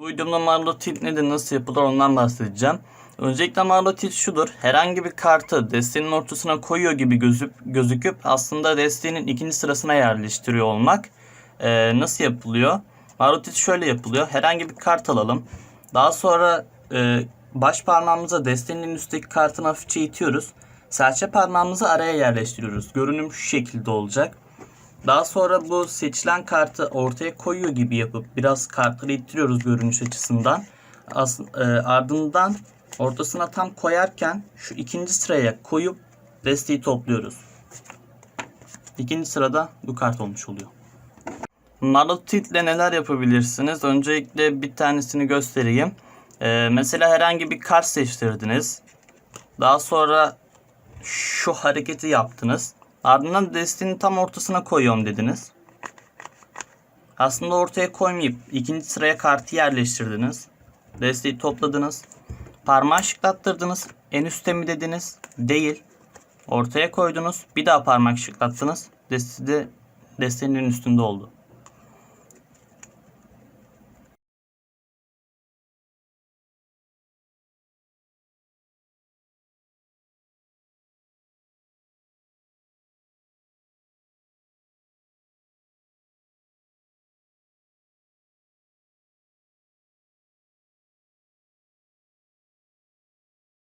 Bu videomda Marlo Tilt nedir, nasıl yapılır ondan bahsedeceğim. Öncelikle Marlo Tilt şudur. Herhangi bir kartı destenin ortasına koyuyor gibi gözüp, gözüküp aslında destenin ikinci sırasına yerleştiriyor olmak. Ee, nasıl yapılıyor? Marlo Tilt şöyle yapılıyor. Herhangi bir kart alalım. Daha sonra e, baş parmağımıza destenin üstteki kartını hafifçe itiyoruz. Serçe parmağımızı araya yerleştiriyoruz. Görünüm şu şekilde olacak. Daha sonra bu seçilen kartı ortaya koyuyor gibi yapıp biraz kartları ittiriyoruz görünüş açısından. As, e, ardından ortasına tam koyarken şu ikinci sıraya koyup desteği topluyoruz. İkinci sırada bu kart olmuş oluyor. Malotite ile neler yapabilirsiniz? Öncelikle bir tanesini göstereyim. E, mesela herhangi bir kart seçtirdiniz. Daha sonra şu hareketi yaptınız. Ardından destenin tam ortasına koyuyorum dediniz. Aslında ortaya koymayıp ikinci sıraya kartı yerleştirdiniz. Desteği topladınız. Parmağı şıklattırdınız. En üstte mi dediniz? Değil. Ortaya koydunuz. Bir daha parmak şıklattınız. Deste de destenin en üstünde oldu.